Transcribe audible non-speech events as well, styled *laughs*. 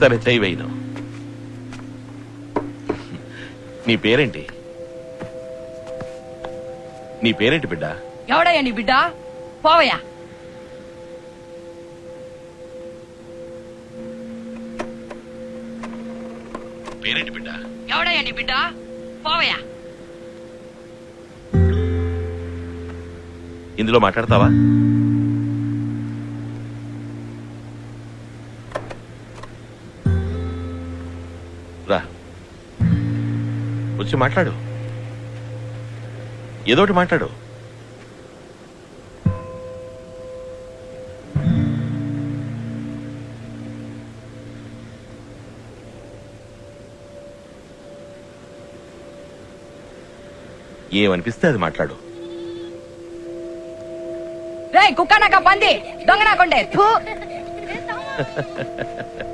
సరే చెయ్యి వేయను నీ పేరేంటి? నీ పేరేంటి బిడ్డ? ఎవడయ్యా నీ బిడ్డ? పోవయ్యా. పేరేంటి బిడ్డ? ఎవడయ్యా నీ బిడ్డ? పోవయ్యా. ఇందులో మాట్లాడతావా? రా. వచ్చి మాట్లాడు. ఏదోటి మాట్లాడు. ఏమనిపిస్తే అది మాట్లాడు. రే కుక్క నాక పంది. దొంగ నాకుండే *laughs*